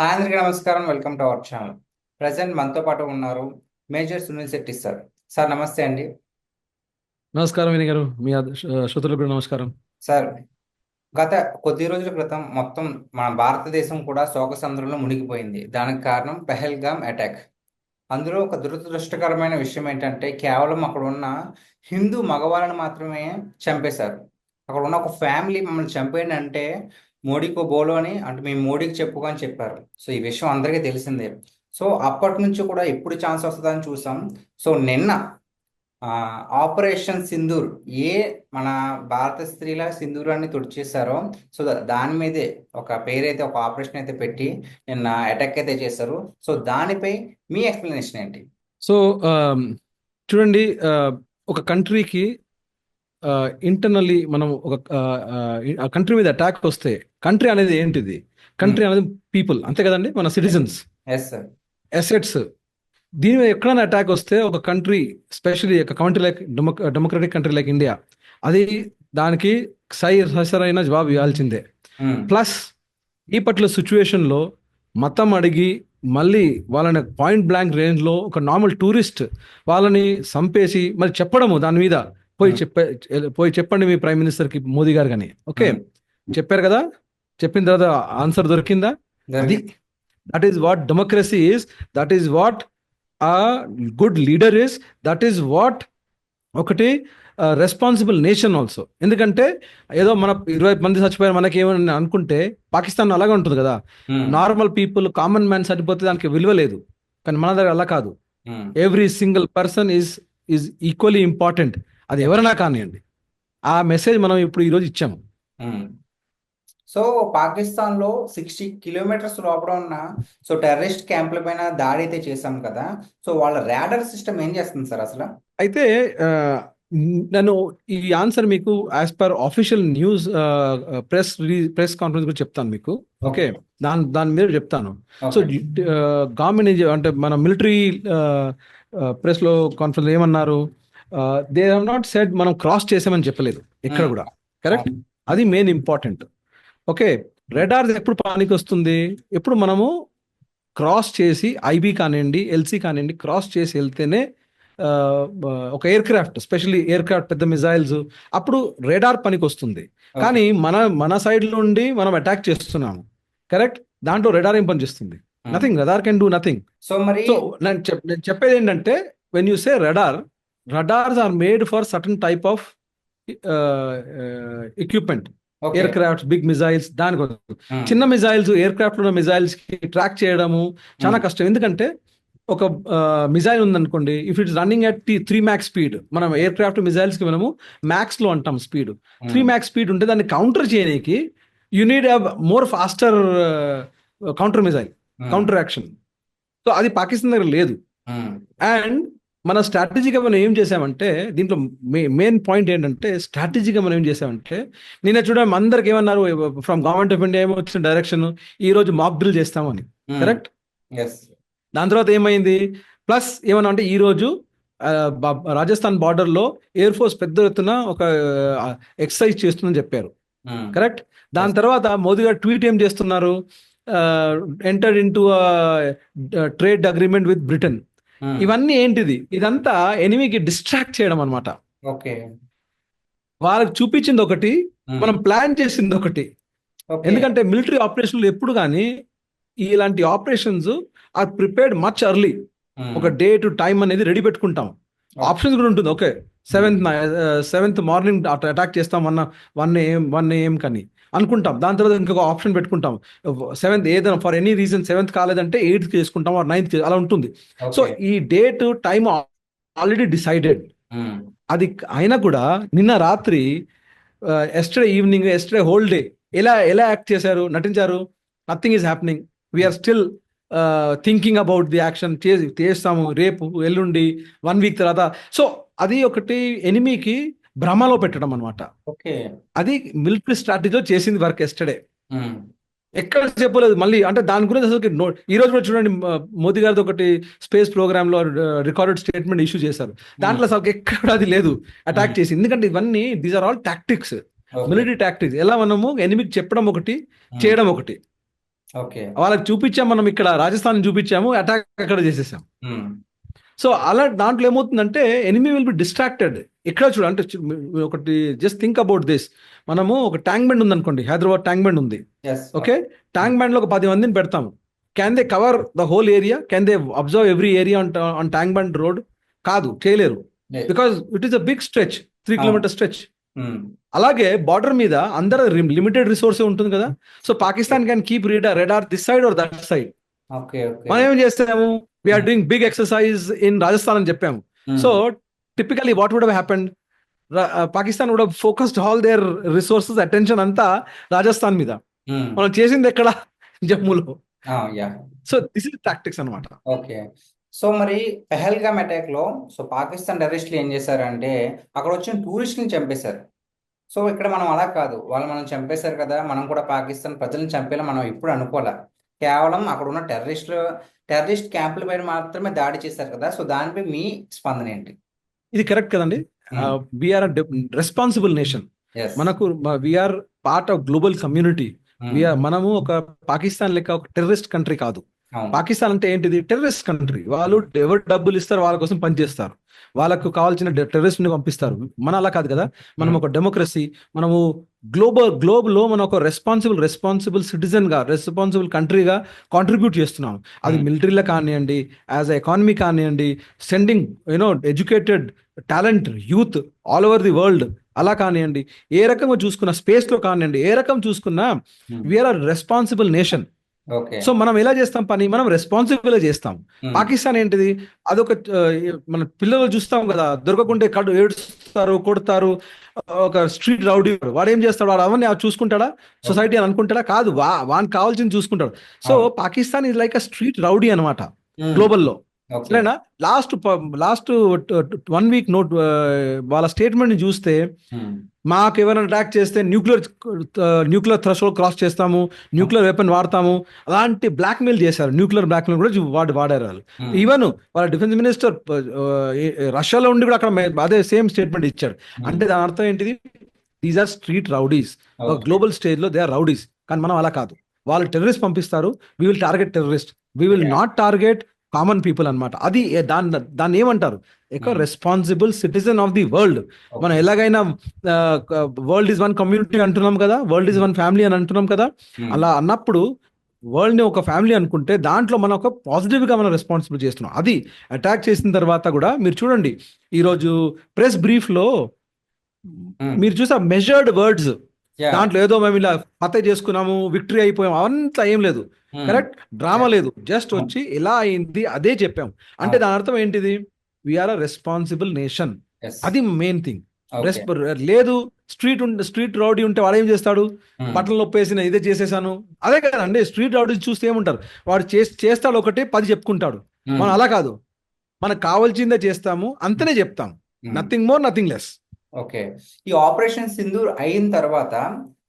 Hi అందరికీ నమస్కారం. Welcome to our channel present మనతో పాటు ఉన్నారు major Sunil Shetty sir sir నమస్తే అండి. నమస్కారం విని గారు. మీ శ్రోతలకు నమస్కారం. సార్ గత కొద్ది రోజుల క్రితం మొత్తం మన భారతదేశం కూడా శోకసంద్రంలో మునిగిపోయింది. దానికి కారణం పెహల్గామ్ అటాక్ అందులో ఒక దురదృష్టకరమైన విషయం ఏంటంటే కేవలం అక్కడ ఉన్న హిందూ మగవాళ్ళని మాత్రమే చంపేశారు. అక్కడ ఉన్న ఒక ఫ్యామిలీ మమ్మల్ని చంపేయండి అంటే మోడీకో బోలో అని అంటే మేము మోడీకి చెప్పుకొని చెప్పారు. సో ఈ విషయం అందరికీ తెలిసిందే. సో అప్పటి నుంచి కూడా ఎప్పుడు ఛాన్స్ వస్తుందని చూసాం. సో నిన్న ఆపరేషన్ సింధూర్ ఏ మన భారత స్త్రీల సింధూరాన్ని తుడిచేశారో సో దాని మీదే ఒక పేరైతే ఒక ఆపరేషన్ అయితే పెట్టి నిన్న అటాక్ అయితే చేశారు. సో దానిపై మీ ఎక్స్ప్లెనేషన్ ఏంటి? సో చూడండి ఒక కంట్రీకి ఇంటర్నల్లీ మనం ఒక కంట్రీ మీద అటాక్ వస్తే కంట్రీ అనేది ఏంటిది? కంట్రీ అనేది పీపుల్ అంతే కదండి? మన సిటిజన్స్ ఎస్ సార్ అసెట్స్ దీని మీద ఎక్కడైనా అటాక్ వస్తే ఒక కంట్రీ స్పెషల్లీ ఒక country like democratic country like India అది దానికి సై సరైన జవాబు ఇవ్వాల్సిందే. ప్లస్ ఈ పట్ల సిచ్యువేషన్లో మతం అడిగి మళ్ళీ వాళ్ళని పాయింట్ బ్లాంక్ రేంజ్లో ఒక నార్మల్ టూరిస్ట్ వాళ్ళని చంపేసి మరి చెప్పడము దాని మీద. పోయి. చెప్పే పోయి చెప్పండి మీ ప్రైమ్ మినిస్టర్కి మోదీ గారు కానీ ఓకే చెప్పారు కదా? చెప్పిన తర్వాత ఆన్సర్ దొరికిందా? అది. That is what democracy is that is what ఆ good leader is that is what ఒకటి రెస్పాన్సిబుల్ నేషన్ ఆల్సో ఎందుకంటే ఏదో మన ఇరవై మంది చచ్చిపోయారు మనకి ఏమని అనుకుంటే పాకిస్తాన్ అలాగే ఉంటుంది కదా? నార్మల్ పీపుల్ కామన్ మ్యాన్ చనిపోతే దానికి విలువ లేదు. కానీ మన దగ్గర అలా కాదు. Every single person is is equally important అది ఎవరైనా కానివ్వండి. ఆ మెసేజ్ మనం ఇప్పుడు ఈరోజు ఇచ్చాము. సో పాకిస్తాన్లో సిక్స్టీ కిలోమీటర్స్ లోపల ఉన్న సో టెర్రరిస్ట్ క్యాంపుల పైన దాడి అయితే చేశాం కదా. సో వాళ్ళ రాడర్ సిస్టమ్ ఏం చేస్తుంది సార్ అసలు? అయితే ఆ, నేను ఈ ఆన్సర్ మీకు as per official news press press conference గురించి చెప్తాను మీకు. ఓకే? దాని దాని మీద చెప్తాను. సో. గవర్నమెంట్ అంటే మన మిలిటరీ ప్రెస్లో కాన్ఫరెన్స్ ఏమన్నారు? దే హావ్ నాట్ సెడ్ మనం క్రాస్ చేసామని చెప్పలేదు ఎక్కడ Hmm. కూడా. కరెక్ట్ అది మెయిన్ ఇంపార్టెంట్ ఓకే రెడార్ ఎప్పుడు పనికి వస్తుంది? ఎప్పుడు మనము క్రాస్ చేసి ఐబీ కానివ్వండి ఎల్సీ కానివ్వండి క్రాస్ చేసి వెళ్తేనే ఒక aircraft specially aircraft పెద్ద మిజైల్స్ అప్పుడు రెడార్ పనికి వస్తుంది. కానీ మన మన సైడ్ నుండి మనం అటాక్ చేస్తున్నాము. కరెక్ట్ దాంట్లో రెడార్ ఏం పని చేస్తుంది? Hmm. Nothing radar can do nothing so మరి నేను చెప్పేది ఏంటంటే when you say radar radars are made for certain type of equipment. Aircraft big missiles దానికోసం. చిన్న మిజైల్స్ ఎయిర్ క్రాఫ్ట్ ఉన్న మిజైల్స్కి ట్రాక్ చేయడము చాలా. కష్టం ఎందుకంటే ఒక మిజైల్ ఉందనుకోండి if it's running at three Mach speed మనం ఎయిర్ క్రాఫ్ట్ మిజైల్స్కి మనము మ్యాక్స్లో అంటాం స్పీడ్ త్రీ. మ్యాక్స్ స్పీడ్ ఉంటే దాన్ని కౌంటర్ చేయడానికి you need more faster counter missile. Counter action so అది పాకిస్తాన్ దగ్గర లేదు. అండ్ మన స్ట్రాటజీగా మనం ఏం చేసామంటే దీంట్లో మెయిన్ పాయింట్ ఏంటంటే స్ట్రాటజీగా మనం ఏం చేసామంటే నిన్న చూడండి అందరికి ఏమన్నారు ఫ్రమ్ గవర్నమెంట్ ఆఫ్ ఇండియా ఏమో వచ్చిన డైరెక్షన్ ఈ రోజు మాక్ డ్రిల్ చేస్తామని Hmm. Correct Yes. దాని తర్వాత ఏమైంది ప్లస్ ఏమన్నా అంటే ఈ రోజు రాజస్థాన్ బార్డర్లో ఎయిర్ ఫోర్స్ పెద్ద ఎత్తున ఒక ఎక్సర్సైజ్ చేస్తుందని చెప్పారు Hmm. కరెక్ట్ దాని Yes. తర్వాత మోదీ గారు ట్వీట్ ఏం చేస్తున్నారు enter in to trade agreement with Britain Hmm. ఇవన్నీ ఏంటిది? ఇదంతా ఎనిమికి డిస్ట్రాక్ట్ చేయడం అనమాట Okay. వాళ్ళకి చూపించింది ఒకటి. మనం ప్లాన్ చేసింది ఒకటి. ఎందుకంటే మిలిటరీ ఆపరేషన్లు ఎప్పుడు కానీ ఇలాంటి operations are prepared much early. ఒక డే టు టైం అనేది రెడీ పెట్టుకుంటాం. ఆప్షన్స్ కూడా ఉంటుంది. Okay seventh seventh morning attack చేస్తాం one one AM one AM కానీ. అనుకుంటాం. దాని తర్వాత ఇంకొక ఆప్షన్ పెట్టుకుంటాం. సెవెంత్ ఏదైనా ఫర్ ఎనీ రీజన్ సెవెంత్ కాలేదంటే ఎయిత్ చేసుకుంటాం ఆర్ నైన్త్ అలా ఉంటుంది. సో. ఈ డేట్ టైం ఆల్రెడీ డిసైడెడ్. అది అయినా కూడా నిన్న రాత్రి yesterday evening yesterday whole day ఎలా ఎలా యాక్ట్ చేశారు నటించారు? Nothing is happening. We are still thinking about the action. చేస్తాము. రేపు ఎల్లుండి వన్ వీక్ తర్వాత. సో అది ఒకటి ఎనిమికి భ్రమలో పెట్టడం అనమాట. అది మిలిటరీ స్ట్రాటజీలో చేసింది వర్క్ ఎస్టర్డే. ఎక్కడ చెప్పలేదు. మళ్ళీ అంటే దాని గురించి అసలు ఈ రోజు కూడా చూడండి మోదీ గారిది ఒకటి స్పేస్ ప్రోగ్రామ్లో రికార్డెడ్ స్టేట్మెంట్ ఇష్యూ చేశారు. దాంట్లో అసలు ఎక్కడ అది లేదు. అటాక్. చేసి ఎందుకంటే ఇవన్నీ these are all tactics. Military tactics ఎలా మనము ఎనిమికి చెప్పడం ఒకటి. చేయడం ఒకటి. వాళ్ళకి చూపించాం మనం ఇక్కడ రాజస్థాన్ చూపించాము అటాక్ అక్కడ చేసేసాం. సో అలా దాంట్లో ఏమవుతుందంటే ఎనిమీ విల్ బి డిస్ట్రాక్టెడ్ ఇక్కడ చూడ అంటే ఒకటి జస్ట్ థింక్ అబౌట్ దిస్ మనము ఒక ట్యాంక్ బండ్ ఉంది అనుకోండి హైదరాబాద్ ట్యాంక్ బండ్ ఉంది. ఓకే? ట్యాంక్ బండ్లో ఒక పది మందిని పెడతాము. Can they cover the whole area can they observe every area on Tank Bund road? కాదు చేయలేరు. Because it is a big stretch three. Kilometer stretch అలాగే బార్డర్ మీద అందరూ లిమిటెడ్ రిసోర్సే ఉంటుంది కదా? So Pakistan can keep reader radar this side or that side మనం ఏం చేస్తాము? We are doing big exercise in Rajasthan అని చెప్పాము. So typically what would happened Pakistan would focused all their resources attention అంతా రాజస్థాన్ మీద. ఉమ్, మనం చేసింది ఎక్కడ? జమ్మూలో. సో దిస్ ఇస్ టాక్టిక్స్ అనమాట ఓకే సో మరి పెహల్గామ్ అటాక్లో సో పాకిస్తాన్ టెర్రరిస్టులు ఏం చేశారంటే అక్కడ వచ్చిన టూరిస్టులను చంపేశారు. సో ఇక్కడ మనం అలా కాదు. వాళ్ళు మనం చంపేశారు కదా మనం కూడా పాకిస్తాన్ ప్రజలను చంపేలా మనం ఇప్పుడు అనుకోలే కేవలం అక్కడ ఉన్న టెర్రరిస్టులు టెర్రరిస్ట్ క్యాంపుల పైన మాత్రమే దాడి చేశారు కదా. సో దానిపై మీ స్పందన ఏంటి? ఇది కరెక్ట్ కదండి. వీఆర్ రెస్పాన్సిబుల్ నేషన్ మనకు we are part of global community we are మనము ఒక పాకిస్తాన్ లెక్క ఒక టెర్రరిస్ట్ కంట్రీ కాదు. పాకిస్తాన్ అంటే ఏంటిది? Terrorist country. వాళ్ళు ఎవరు డబ్బులు ఇస్తారు వాళ్ళ కోసం పనిచేస్తారు. వాళ్ళకు కావాల్సిన టెర్రరిస్ట్ని పంపిస్తారు. మన అలా కాదు కదా? మనం ఒక డెమోక్రసీ మనము గ్లోబల్ గ్లోబ్లో మనం ఒక రెస్పాన్సిబుల్ రెస్పాన్సిబుల్ సిటిజన్గా రెస్పాన్సిబుల్ కంట్రీగా కాంట్రిబ్యూట్ చేస్తున్నాం. అది Hmm. మిలిటరీలో కానివ్వండి యాజ్ ఎ ఎకానమీ కానివ్వండి sending you know educated talent youth all over the world అలా కానివ్వండి ఏ రకంగా చూసుకున్న స్పేస్లో కానివ్వండి ఏ రకం చూసుకున్నా Hmm. We are responsible nation so మనం ఎలా చేస్తాం పని? మనం రెస్పాన్సిబుల్ చేస్తాం. ఉమ్, పాకిస్తాన్ ఏంటిది? అదొక మన పిల్లలు చూస్తాం కదా దొరకకుంటే కడు ఏడుస్తారు కొడతారు ఒక స్ట్రీట్ రౌడీ వాడు. ఏం చేస్తాడు? వాడు అవన్నీ చూసుకుంటాడా? సొసైటీ అని అనుకుంటాడా? కాదు వా వానికి కావాల్సింది చూసుకుంటాడు. So. Pakistan is like a street rowdy అనమాట ఉమ్, గ్లోబల్లో. ఓకే. సరేనా? Last last one week note వాళ్ళ స్టేట్మెంట్ని చూస్తే మాకు ఎవరైనా అటాక్ చేస్తే న్యూక్లియర్ న్యూక్లియర్ థ్రెషోల్డ్ క్రాస్ చేస్తాము న్యూక్లియర్ వెపన్ వాడతాము. అలాంటి బ్లాక్మెయిల్ చేశారు. న్యూక్లియర్ బ్లాక్మెయిల్ కూడా వాడు వాడారు వాళ్ళు. ఈవెన్ వాళ్ళ డిఫెన్స్ మినిస్టర్ రష్యాలో ఉండి కూడా అక్కడ అదే సేమ్ స్టేట్మెంట్ ఇచ్చాడు. ఉమ్, అంటే దాని అర్థం ఏంటిది? These are street rowdies. Global స్టేజ్లో దే ఆర్ రౌడీస్ కానీ మనం అలా కాదు. వాళ్ళు టెర్రరిస్ట్ పంపిస్తారు. We will target terrorist we will. Not target common people అన్నమాట. అది దాన్ని దాన్ని ఏమంటారు? Hmm. Responsible citizen of the world మనం. ఎలాగైనా వరల్డ్ ఇస్ వన్ కమ్యూనిటీ అంటున్నాం కదా వరల్డ్ ఇస్ వన్ ఫ్యామిలీ అని అంటున్నాం కదా ఉమ్, అలా అన్నప్పుడు వరల్డ్ని ఒక ఫ్యామిలీ అనుకుంటే దాంట్లో మనం ఒక పాజిటివ్గా మనం రెస్పాన్సిబుల్ చేస్తున్నాం. అది అటాక్ చేసిన తర్వాత కూడా మీరు చూడండి ఈరోజు ప్రెస్ బ్రీఫ్లో ఉమ్, మీరు చూసా మెజర్డ్ వర్డ్స్ దాంట్లో ఏదో మేము ఇలా ఫతే చేసుకున్నాము విక్టరీ అయిపోయాము అవంతా ఏం లేదు. Correct drama Yeah. లేదు. జస్ట్ అవును. వచ్చి ఎలా అయింది అదే చెప్పాం అంటే అవును. దాని అర్థం ఏంటిది? We are a responsible nation అది మెయిన్ థింగ్. లేదు స్ట్రీట్ స్ట్రీట్ రౌడీ ఉంటే వాడు ఏం చేస్తాడు? ఉమ్, బట్టలు నొప్పేసిన ఇదే చేసేసాను. అదే కదండి స్ట్రీట్ రౌడీ చూస్తే ఏముంటారు? వాడు చేస్- చేస్తాడు ఒకటి పది చెప్పుకుంటాడు. మనం అలా కాదు. మనకు కావాల్సిందే చేస్తాము అంతనే చెప్తాం. Nothing more nothing less okay. ఈ ఆపరేషన్ సింధూర్ అయిన తర్వాత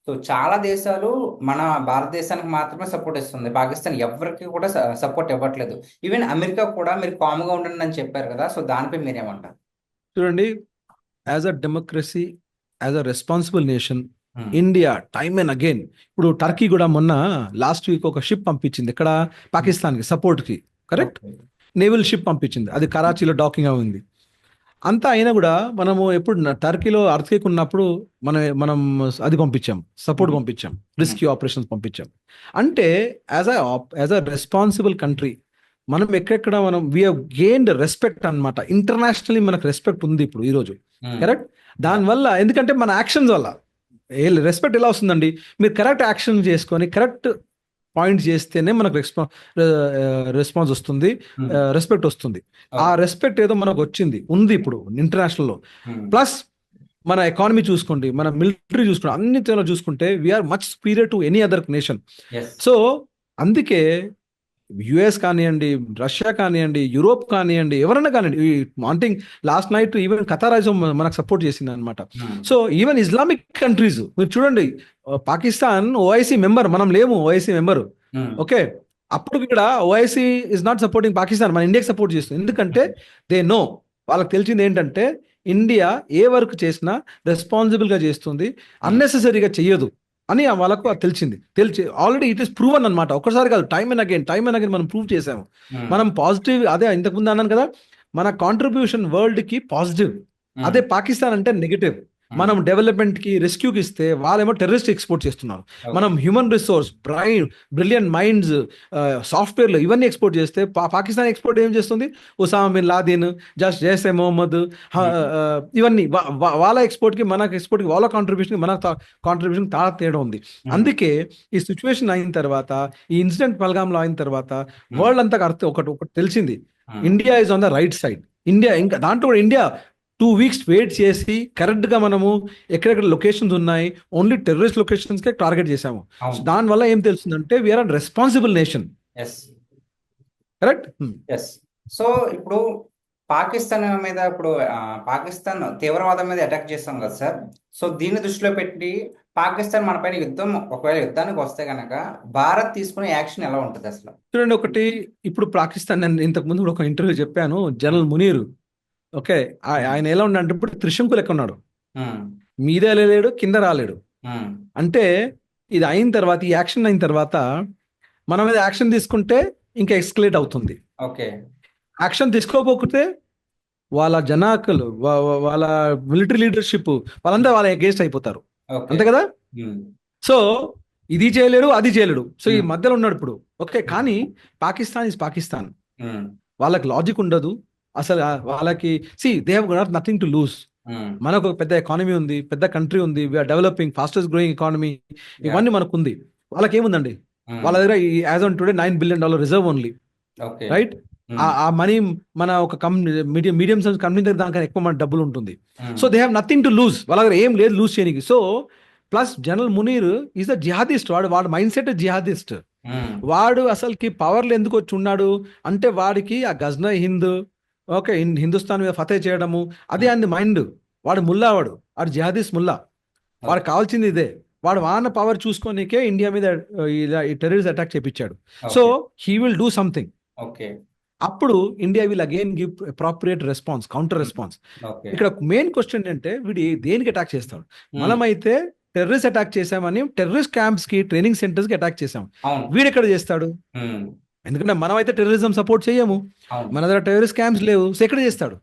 సో చాలా దేశాలు మన భారతదేశానికి మాత్రమే సపోర్ట్ ఇస్తుంది. పాకిస్తాన్ ఎవరికి కూడా సపోర్ట్ ఇవ్వట్లేదు. ఈవెన్ అమెరికా కూడా మీరు కామ్గా ఉండండి అని చెప్పారు కదా సో దానిపై మీరేమంటారు? చూడండి as a democracy as a responsible nation India time and again. ఇప్పుడు టర్కీ కూడా మొన్న లాస్ట్ వీక్ ఒక షిప్ పంపించింది ఇక్కడ పాకిస్తాన్కి సపోర్ట్కి కరెక్ట్. నేవల్ షిప్ పంపించింది అది కరాచీలో డాకింగ్ ఉంది అంతా అయినా కూడా మనము ఎప్పుడు టర్కీలో అర్థకేక్ ఉన్నప్పుడు మనం మనం అది పంపించాం సపోర్ట్. పంపించాం రెస్క్యూ ఆపరేషన్స్ పంపించాం. అంటే as a as a responsible country మనం ఎక్కడెక్కడ మనం వీ గెయిన్డ్ రెస్పెక్ట్ అన్నమాట. ఇంటర్నేషనల్లీ మనకు రెస్పెక్ట్ ఉంది ఇప్పుడు ఈ రోజు. ఉమ్, కరెక్ట్ దానివల్ల ఎందుకంటే మన యాక్షన్స్ వల్ల. రెస్పెక్ట్ ఎలా వస్తుందండి? మీరు కరెక్ట్ యాక్షన్ చేసుకొని కరెక్ట్ పాయింట్ చేస్తేనే మనకు రెస్పా రెస్పాన్స్ వస్తుంది రెస్పెక్ట్ వస్తుంది. ఆ రెస్పెక్ట్ ఏదో మనకు వచ్చింది ఉంది ఇప్పుడు ఇంటర్నేషనల్లో ప్లస్ మన ఎకానమీ చూసుకోండి మన మిలిటరీ చూసుకోండి అన్నిటిలో చూసుకుంటే we are much superior to any other nation so అందుకే యుఎస్ కానివ్వండి రష్యా కానివ్వండి యూరోప్ కానివ్వండి ఎవరైనా కానివ్వండి వాంటింగ్ లాస్ట్ నైట్ ఈవెన్ కతారాజం మనకు సపోర్ట్ చేసింది అనమాట um, so even Islamic countries మీరు చూడండి పాకిస్తాన్ ఓఐసి మెంబర్ మనం లేము ఓఐసి మెంబర్ ఉమ్, ఓకే? అప్పుడు ఇక్కడ OIC is not supporting Pakistan మన ఇండియాకి సపోర్ట్ చేస్తుంది. ఎందుకంటే దే నో వాళ్ళకి తెలిసింది ఏంటంటే ఇండియా ఏ వర్క్ చేసినా రెస్పాన్సిబుల్గా చేస్తుంది అన్నెసెసరీగా చెయ్యదు. అని వాళ్ళకు అది తెలిసింది. తెలిసి ఆల్రెడీ ఇట్ ఇస్ ప్రూవన్ అనమాట ఒకసారి కాదు time and again time and again మనం ప్రూవ్ చేసాము ఉమ్, మనం పాజిటివ్ అదే ఇంతకుముందు అన్నాను కదా మన కాంట్రిబ్యూషన్ వరల్డ్కి పాజిటివ్ ఉమ్, అదే పాకిస్తాన్ అంటే నెగిటివ్ మనం డెవలప్మెంట్కి రెస్క్యూకి ఇస్తే వాళ్ళేమో టెర్రరిస్ట్ ఎక్స్పోర్ట్ చేస్తున్నారు. మనం human resource brain brilliant minds సాఫ్ట్వేర్లు ఇవన్నీ ఎక్స్పోర్ట్ చేస్తే పాకిస్తాన్ ఎక్స్పోర్ట్ ఏం చేస్తుంది? Osama bin Laden just Jaish e Mohammed హ- ఆ, ఇవన్నీ వాళ్ళ export కి మన export కి వాళ్ళ కాంట్రిబ్యూషన్ మన కాంట్రిబ్యూషన్ తాళ తేడా ఉంది. ఉమ్, అందుకే ఈ సిచ్యువేషన్ అయిన తర్వాత ఈ ఇన్సిడెంట్ పల్గాంలో అయిన తర్వాత వరల్డ్ అంతా అర్థం ఒకటి ఒకటి తెలిసింది. India is on the right side India ఇంకా దాంట్లో కూడా ఇండియా టూ వీక్స్ వెయిట్ చేసి కరెక్ట్గా మనము ఎక్కడెక్కడ లొకేషన్స్ ఉన్నాయి ఓన్లీ టెర్రరిస్ట్ లొకేషన్స్ కే టార్గెట్ చేసాము దానివల్ల ఏం తెలుస్తుందంటే we are an responsible nation yes correct yes so ఇప్పుడు పాకిస్తాన్ మీద ఇప్పుడు పాకిస్తాన్ తీవ్రవాదం మీద అటాక్ చేస్తాం కదా సార్. సో దీన్ని దృష్టిలో పెట్టి పాకిస్తాన్ మన పైన యుద్ధం ఒకవేళ యుద్ధానికి వస్తే గనక భారత్ తీసుకునే యాక్షన్ ఎలా ఉంటుంది అసలు? చూడండి ఒకటి ఇప్పుడు పాకిస్తాన్ నేను ఇంతకు ముందు ఒక ఇంటర్వ్యూ చెప్పాను జనరల్ మునీర్. ఓకే ఆయన ఎలా ఉన్నాడు ఇప్పుడు త్రిశంకు లెక్క ఉన్నాడు. మీద లేడు కింద రాలేడు. అంటే ఇది అయిన తర్వాత ఈ యాక్షన్ అయిన తర్వాత మన మీద యాక్షన్ తీసుకుంటే ఇంకా ఎక్స్కలేట్ అవుతుంది. ఓకే. యాక్షన్ తీసుకోకపోతే వాళ్ళ జనాకులు వాళ్ళ మిలిటరీ లీడర్షిప్ వాళ్ళందరూ వాళ్ళ అగేన్స్ట్ అయిపోతారు. అంతే కదా? సో ఇది చేయలేడు అది చేయలేడు. సో ఈ. మధ్యలో ఉన్నాడు ఇప్పుడు. ఓకే కానీ పాకిస్తాన్ ఇస్ పాకిస్తాన్. వాళ్ళకి లాజిక్ ఉండదు. అసలు వాళ్ళకి see they have not nothing to lose మనకు ఒక పెద్ద ఎకానమీ ఉంది పెద్ద కంట్రీ ఉంది we are developing fastest growing economy ఇవన్నీ మనకు ఉంది వాళ్ళకి ఏముందండి ఉమ్, వాళ్ళ దగ్గర as on today nine billion dollar reserve only right ఆ మనీ మన ఒక company medium medium size company దగ్గర దానికన్నా ఎక్కువ మన డబ్బులు ఉంటుంది. So they have nothing to lose వాళ్ళ దగ్గర ఏం లేదు లూజ్ చేయడానికి so plus general Munir is a jihadist వాడు వాడు మైండ్ సెట్ జిహాదిస్ట్ వాడు అసలుకి పవర్లు ఎందుకు వచ్చి ఉన్నాడు? అంటే వాడికి ఆ గజ్నా హింద్ ఓకే హిందుస్థాన్ మీద ఫతే చేయడము అదే అంది మైండ్. వాడు ముల్లా వాడు వాడు జిహాదిస్ట్ ముల్లా. వాడు కావాల్సింది ఇదే. వాడు వాన పవర్ చూసుకోనికే ఇండియా మీద ఈ terrorist attack చేపించాడు. So he will do something okay. అప్పుడు India will again give appropriate response counter response ఇక్కడ మెయిన్ క్వశ్చన్ ఏంటంటే వీడు దేనికి అటాక్ చేస్తాడు? మనమైతే టెర్రరిస్ట్ అటాక్ చేసామని టెర్రరిస్ట్ క్యాంప్స్కి ట్రైనింగ్ సెంటర్స్కి అటాక్ చేసాం వీడు ఎక్కడ చేస్తాడు? ఎందుకంటే మనం అయితే టెర్రరిజం సపోర్ట్ చేయము మన దగ్గర టెర్రరిస్ట్ క్యాంప్స్ లేవు. ఎక్కడ చేస్తాడు.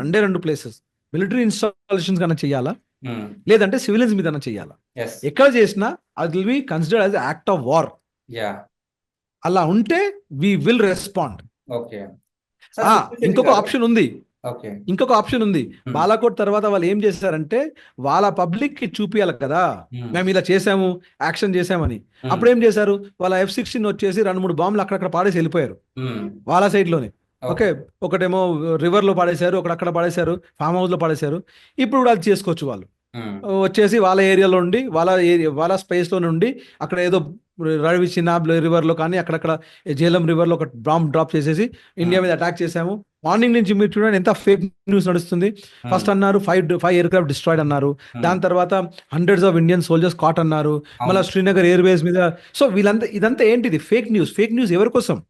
రెండే రెండు ప్లేసెస్ మిలిటరీ ఇన్స్టాలేషన్స్ కన్నా చేయాలా లేదంటే సివిలియన్స్ మీద చేయాలా ఎక్కడ చేసినా అది will be considered as act of war అలా ఉంటే వి విల్ రెస్పాండ్ ఓకే ఇంకొక ఆప్షన్ ఉంది. ఇంకొక ఆప్షన్ ఉంది. బాలాకోట్ తర్వాత వాళ్ళు ఏం చేశారంటే వాళ్ళ పబ్లిక్కి చూపియాలి కదా. మేము. ఇలా చేసాము యాక్షన్ చేసామని అప్పుడు ఏం చేశారు? వాళ్ళ ఎఫ్ సిక్స్టీన్ వచ్చేసి రెండు మూడు బాంబులు అక్కడక్కడ పాడేసి వెళ్ళిపోయారు. వాళ్ళ సైడ్లోనే ఓకే. ఒకటేమో రివర్లో పాడేశారు ఒకడక్కడ పాడేశారు ఫామ్ హౌస్లో పాడేశారు. ఇప్పుడు కూడా అది చేసుకోవచ్చు వాళ్ళు. వచ్చేసి వాళ్ళ ఏరియాలో ఉండి వాళ్ళ ఏరియా వాళ్ళ స్పేస్లో నుండి అక్కడ ఏదో రవి చినాబ్ రివర్లో కానీ అక్కడక్కడ జేలం రివర్లో ఒక బాంబ్ డ్రాప్ చేసేసి ఇండియా మీద అటాక్ చేశాము. మార్నింగ్ నుంచి మీరు చూడండి ఎంత ఫేక్ న్యూస్ నడుస్తుంది. ఫస్ట్ అన్నారు five five aircraft destroyed అన్నారు. దాని తర్వాత hundreds of Indian soldiers caught అన్నారు. మళ్ళీ శ్రీనగర్ ఎయిర్ బేస్ మీద సో వీళ్ళంతా ఇదంతా ఏంటిది? Fake news. ఫేక్ న్యూస్ ఎవరి కోసం?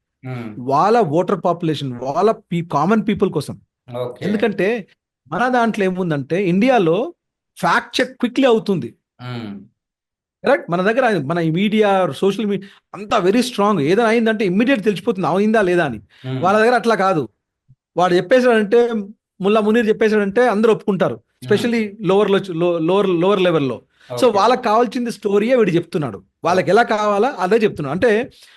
వాళ్ళ ఓటర్ పాపులేషన్ వాళ్ళ కామన్ పీపుల్ కోసం. ఎందుకంటే మన దాంట్లో ఏముందంటే ఇండియాలో ఫ్యాక్ట్ చెక్ క్విక్లీ అవుతుంది. కరెక్ట్ మన దగ్గర మన మీడియా సోషల్ మీడియా అంతా వెరీ స్ట్రాంగ్ ఏదైనా అయిందంటే ఇమ్మీడియట్ తెలిసిపోతుంది. అయిందా లేదా అని. ఉమ్, వాళ్ళ దగ్గర అట్లా కాదు. వాడు చెప్పేశాడంటే ముల్లా మునీర్ చెప్పేశాడంటే అందరూ ఒప్పుకుంటారు. స్పెషల్లీ లోవర్లో లోవర్ లోవర్ లెవెల్లో సో. వాళ్ళకి కావాల్సింది స్టోరీయే వీడు చెప్తున్నాడు. వాళ్ళకి ఎలా కావాలా అదే చెప్తున్నాడు. అంటే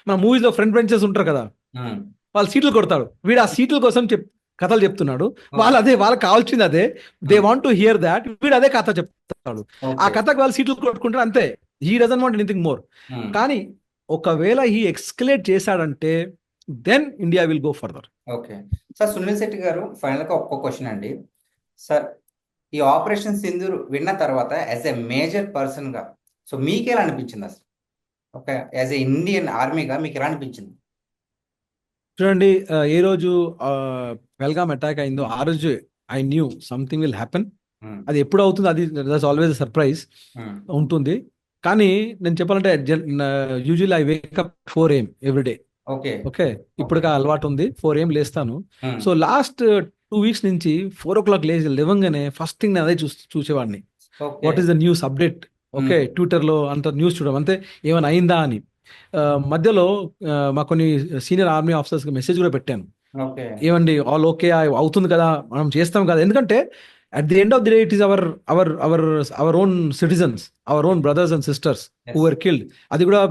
మన మూవీస్లో ఫ్రంట్ బెంచెస్ ఉంటారు కదా. ఉమ్, వాళ్ళు సీట్లు కొడతాడు వీడు ఆ సీట్ల కోసం చెప్ కథలు చెప్తున్నాడు. వాళ్ళు అదే వాళ్ళకి కావాల్సింది అదే. They want to hear that వీడు అదే కథ చెప్తాడు. ఆ. కథకు వాళ్ళు సీట్లు కొట్టుకుంటారు అంతే. He doesn't want anything more కానీ ఒకవేళ ఈ ఎక్స్కలేట్ చేశాడంటే then India will go further okay sir Sunil Shetty గారు ఫైనల్గా ఒక్క క్వశ్చన్ అండి. సార్ ఈ ఆపరేషన్ సింధూర్ విన్న తర్వాత యాజ్ ఎ మేజర్ పర్సన్గా సో మీకు ఎలా అనిపించింది అసలు? ఓకే యాజ్ ఎ ఇండియన్ ఆర్మీగా మీకు ఎలా అనిపించింది? చూడండి ఏ రోజు వెల్గామ్ అటాక్ అయిందో ఆ రోజు I knew something will happen అది ఎప్పుడు అవుతుంది అది దట్స్ ఆల్వేస్ సర్ప్రైజ్ ఉంటుంది. కానీ నేను చెప్పాలంటే usual I wake up four AM everyday okay okay ఇప్పటికి ఆ అలవాటు ఉంది. ఫోర్ ఏం లేస్తాను. సో లాస్ట్ టూ వీక్స్ నుంచి ఫోర్ ఓ క్లాక్ లేచి లేవంగానే ఫస్ట్ థింగ్ నేను అదే చూ చూసేవాడిని. What is the news update okay ట్విట్టర్లో అంత న్యూస్ చూడడం. అంతే ఏమైనా అయిందా అని. మధ్యలో మా కొన్ని సీనియర్ ఆర్మీ ఆఫీసర్స్కి మెసేజ్ కూడా పెట్టాను. ఏమండి ఆల్ ఓకే అవుతుంది కదా మనం చేస్తాం కదా. ఎందుకంటే at the end of the day it is our our our our own citizens our own brothers and sisters Yes. Killed అది కూడా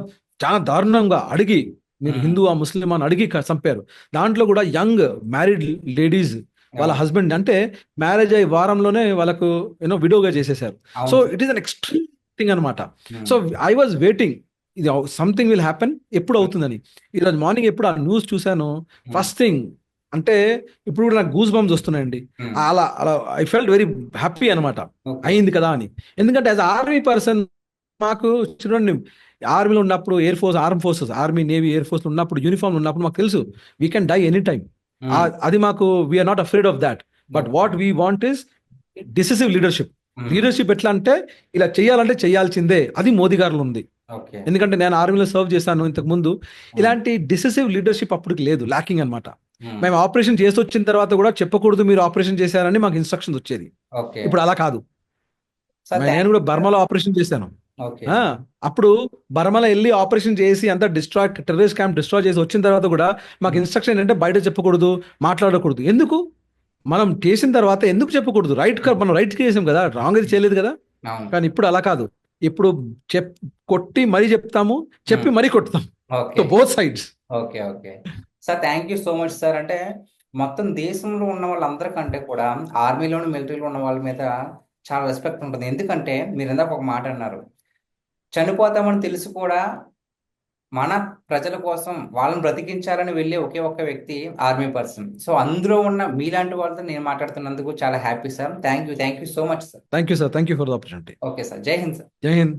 చాలా దారుణంగా అడిగి మీరు Hmm. హిందూ ఆ ముస్లిం అని అడిగి చంపారు. దాంట్లో కూడా యంగ్ మ్యారీడ్ లేడీస్ వాళ్ళ హస్బెండ్ అంటే మ్యారేజ్ అయ్యే వారంలోనే వాళ్ళకు యూనో విడోగా చేసేసారు. So it is an extreme thing అనమాట Hmm. So I was waiting ఇది సంథింగ్ విల్ హ్యాపెన్ ఎప్పుడు అవుతుందని. ఈరోజు మార్నింగ్ ఎప్పుడు ఆ న్యూస్ చూశాను ఫస్ట్ థింగ్ అంటే ఇప్పుడు కూడా నాకు గూస్ బంప్స్ వస్తున్నాయండి అలా అలా ఐ ఫెల్ట్ వెరీ హ్యాపీ అనమాట అయింది కదా అని. ఎందుకంటే యాజ్ ఆర్మీ పర్సన్ మాకు చూడండి ఆర్మీలో ఉన్నప్పుడు air force arm forces army navy air force ఉన్నప్పుడు యూనిఫామ్ ఉన్నప్పుడు మాకు తెలుసు we can die any time అది మాకు we are not afraid of that but what we want is decisive leadership leadership ఎట్లా అంటే ఇలా చేయాలంటే చేయాల్సిందే. అది మోదీ గారిలో ఉంది. ఎందుకంటే నేను ఆర్మీలో సర్వ్ చేశాను ఇంతకు ముందు. ఇలాంటి డిసిసివ్ లీడర్షిప్ అప్పటికి లేదు లాకింగ్ అన్నమాట. మేము ఆపరేషన్ చేసి వచ్చిన తర్వాత కూడా చెప్పకూడదు మీరు ఆపరేషన్ చేశారని మాకు ఇన్స్ట్రక్షన్స్ వచ్చేది. ఇప్పుడు అలా కాదు. నేను కూడా బర్మాలో ఆపరేషన్ చేశాను. అప్పుడు బర్మాలో వెళ్ళి ఆపరేషన్ చేసి అంతా డిస్ట్రాయ్ టెర్రరిస్ట్ క్యాంప్ డిస్ట్రాయ్ చేసి వచ్చిన తర్వాత కూడా మాకు ఇన్స్ట్రక్షన్ ఏంటంటే బయట చెప్పకూడదు మాట్లాడకూడదు. ఎందుకు? మనం చేసిన తర్వాత ఎందుకు చెప్పకూడదు? రైట్ మనం రైట్ చేసాం కదా రాంగ్ అయితే చేయలేదు కదా? కానీ ఇప్పుడు అలా కాదు. ఇప్పుడు చెప్ కొట్టి మరీ చెప్తాము చెప్పి Hmm. మరీ కొడతాం okay both sides okay okay sir thank you so much sir. అంటే మొత్తం దేశంలో ఉన్న వాళ్ళందరికంటే కూడా ఆర్మీలోను మిలిటరీలో ఉన్న వాళ్ళ మీద చాలా రెస్పెక్ట్ ఉంటుంది. ఎందుకంటే మీరు ఇందాక ఒక మాట అన్నారు. చనిపోతామని తెలిసి కూడా మన ప్రజల కోసం వాళ్ళని బ్రతికించాలని వెళ్ళే ఒకే ఒక్క వ్యక్తి ఆర్మీ పర్సన్. సో అందులో ఉన్న మీలాంటి వాళ్ళతో నేను మాట్లాడుతున్నందుకు చాలా happy sir. Thank you thank you so much sir. Thank you sir thank you for the opportunity okay sir జై హింద్ సార్. జై హింద్.